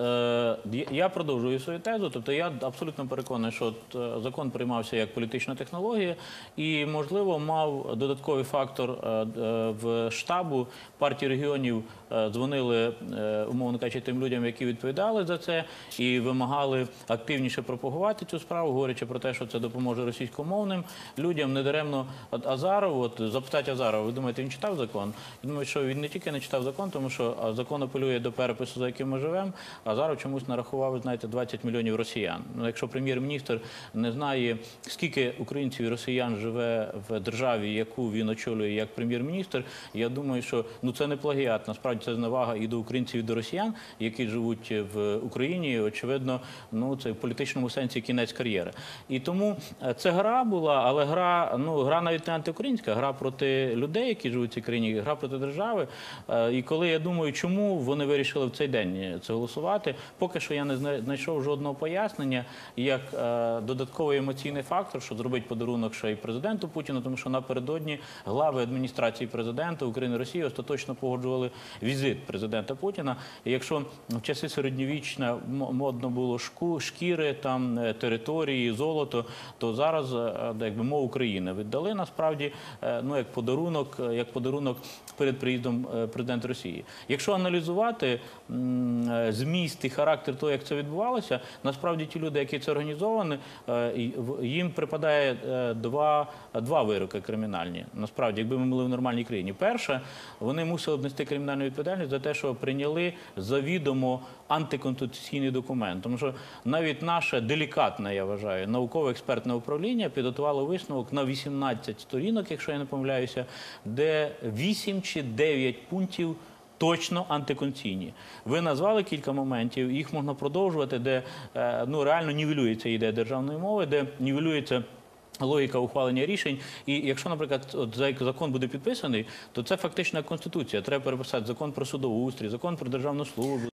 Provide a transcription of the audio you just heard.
Е, Я продовжую свою тезу. Тобто я абсолютно переконаний, що е, закон приймався як політична технологія, і можливо мав додатковий фактор е, в штабу партії регіонів. Дзвонили, умовно кажучи, тим людям, які відповідали за це, і вимагали активніше пропагувати цю справу, говорячи про те, що це допоможе російськомовним людям. Недаремно от Азаров, от запитати Азарова, ви думаєте, він читав закон? Я думаю, що він не тільки не читав закон, тому що закон апелює до перепису, за яким ми живемо. А Азаров чомусь нарахував, знаєте, 20 мільйонів росіян. Ну, якщо прем'єр-міністр не знає, скільки українців і росіян живе в державі, яку він очолює як прем'єр-міністр, я думаю, що ну це не плагіат. Насправді це зневага і до українців, і до росіян, які живуть в Україні. Очевидно, ну це в політичному сенсі кінець кар'єри. І тому е, це гра була, але гра, ну гра навіть не антиукраїнська, гра проти людей, які живуть в цій країні, гра проти держави. Е, І коли я думаю, чому вони вирішили в цей день це голосувати, поки що я не зна- знайшов жодного пояснення, як е, додатковий емоційний фактор, що зробить подарунок ще й президенту Путіну, тому що напередодні глави адміністрації президента України Росії остаточно погоджували візит президента Путіна. Якщо в часи середньовічна модно було шку, шкіри, там е, території, золото, то зараз е, якби мову України віддали насправді ну як подарунок, як подарунок перед приїздом президента Росії. Якщо аналізувати зміст і характер того, як це відбувалося, насправді ті люди, які це організовано, е, їм припадає е, два, два вироки кримінальні. Насправді, якби ми були в нормальній країні. Перше, вони мусили б нести кримінальну відповідальність за те, що прийняли завідомо антиконституційний документ. Тому що навіть наше делікатне, я вважаю, науково-експертне управління підготувало висновок на 18 сторінок, якщо я не помиляюся, де 8 чи 9 пунктів. Точно антиконституційні. Ви назвали кілька моментів, їх можна продовжувати, де е, ну реально нівелюється ідея державної мови, де нівелюється логіка ухвалення рішень. І якщо, наприклад, от за- закон буде підписаний, то це фактично конституція. Треба переписати закон про судову устрій, закон про державну службу.